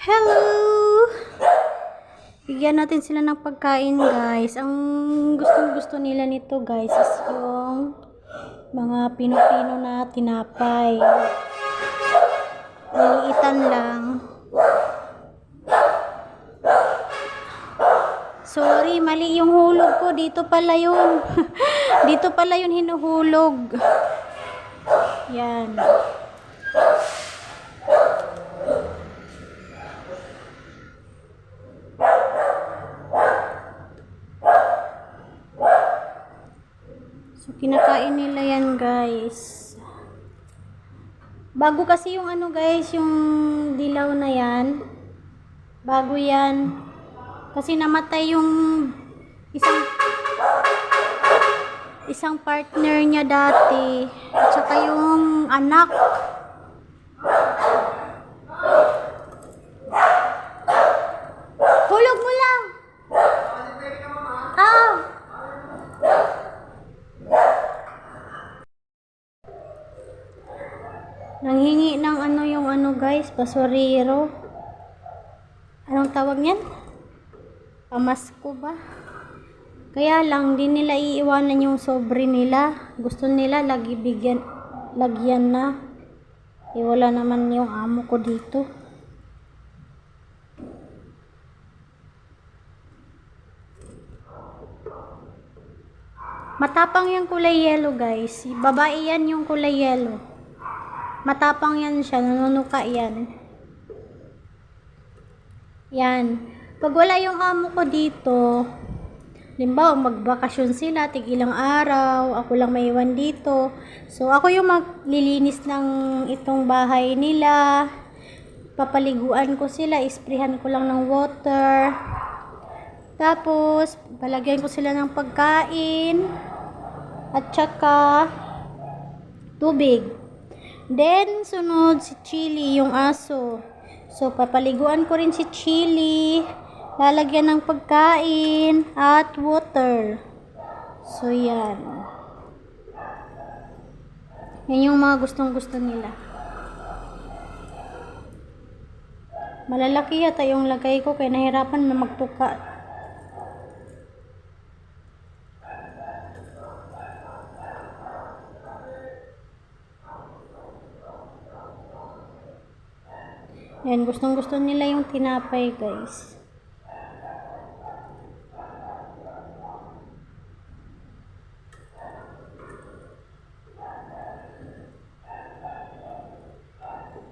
Hello! Bigyan natin sila ng pagkain, guys. Ang gustong-gusto nila nito, guys, is yung mga pino-pino na tinapay. Liliitan lang. Sorry, mali yung hulog ko. Dito pala yun. Dito pala yun hinuhulog. Yan. Kinakain nila yan, guys. Bago kasi yung ano, guys, yung dilaw na yan. Bago yan. Kasi namatay yung isang isang partner niya dati. At saka yung anak. Hulog mo lang! Ah! Nanghingi ng ano yung ano guys, basurero. Anong tawag niyan? Pamasko ba? Kaya lang, di nila iiwanan yung sobre nila. Gusto nila lagi bigyan, lagyan na. Eh, wala naman yung amo ko dito. Matapang yung kulay yellow guys. Babae yan yung kulay yellow. Matapang yan siya, nanunuka yan. Yan. Pag wala yung amo ko dito, limbawa magbakasyon sila, tig ilang araw, ako lang may iwan dito. So, ako yung maglilinis ng itong bahay nila. Papaliguan ko sila, isprihan ko lang ng water. Tapos, palagyan ko sila ng pagkain. At saka, tubig. Then, sunod si Chili, yung aso. So, papaliguan ko rin si Chili. Lalagyan ng pagkain at water. So, yan. Yan yung mga gustong-gusto nila. Malalaki yata yung lagay ko kaya nahirapan na magtuka. Yan, gustong gusto nila yung tinapay, guys.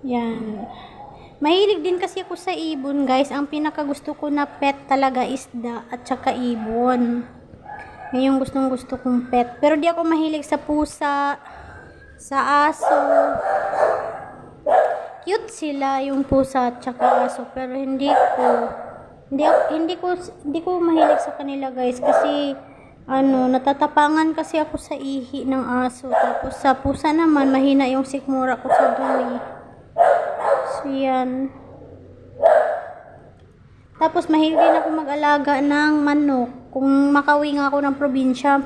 Yan. Mahilig din kasi ako sa ibon, guys. Ang pinaka gusto ko na pet talaga isda at saka ibon. Yung gustong gusto kong pet. Pero di ako mahilig sa pusa, sa aso. Cute sila yung pusa at saka aso. Pero hindi ko, hindi, hindi ko, hindi ko mahilig sa kanila, guys. Kasi, ano, natatapangan kasi ako sa ihi ng aso. Tapos sa pusa naman, mahina yung sikmura ko sa dumi. So, yan. Tapos, mahilig din ako mag-alaga ng manok. Kung makawing ako ng probinsya,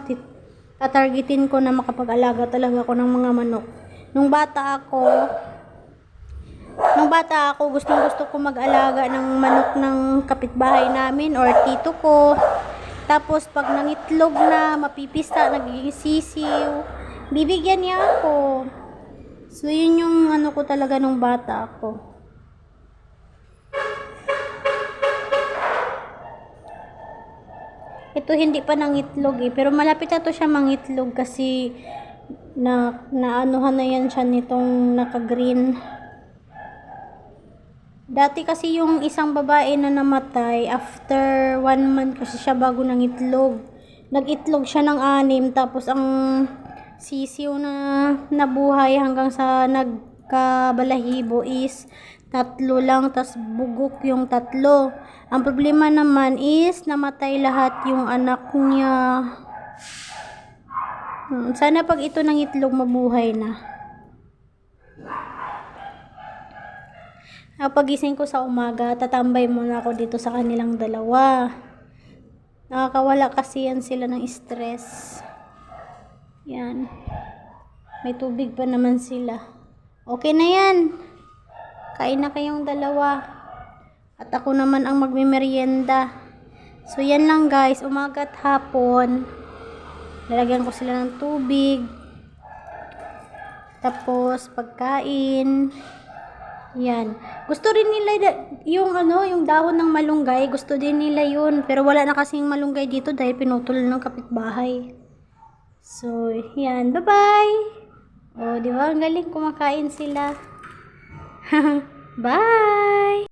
tatargetin ko na makapag-alaga talaga ako ng mga manok. Nung bata ako, nung bata ako, gustong gusto ko mag-alaga ng manok ng kapitbahay namin or tito ko. Tapos, pag nangitlog na, mapipista, nagiging sisiw, bibigyan niya ako. So, yun yung ano ko talaga nung bata ako. Ito hindi pa nangitlog eh. Pero malapit na to siya mangitlog kasi na naanuhan na yan siya nitong naka-green. Dati kasi yung isang babae na namatay, after one month kasi siya bago nangitlog. Nag-itlog siya ng anim, tapos ang sisiw na nabuhay hanggang sa nagkabalahibo is tatlo lang, tas bugok yung tatlo. Ang problema naman is namatay lahat yung anak niya. Hmm, Sana pag ito ng itlog mabuhay na. Ah, Pagising ko sa umaga, tatambay muna ako dito sa kanilang dalawa. Nakakawala kasi yan sila ng stress. Yan. May tubig pa naman sila. Okay na yan. Kain na kayong dalawa. At ako naman ang magmimerienda. So, yan lang guys. Umaga at hapon. Lalagyan ko sila ng tubig. Tapos, pagkain. Yan. Gusto rin nila yung ano, yung dahon ng malunggay. Gusto din nila yun. Pero wala na kasing malunggay dito dahil pinutol ng kapitbahay. So, yan. Bye-bye! O, di ba? Ang galing kumakain sila. Bye!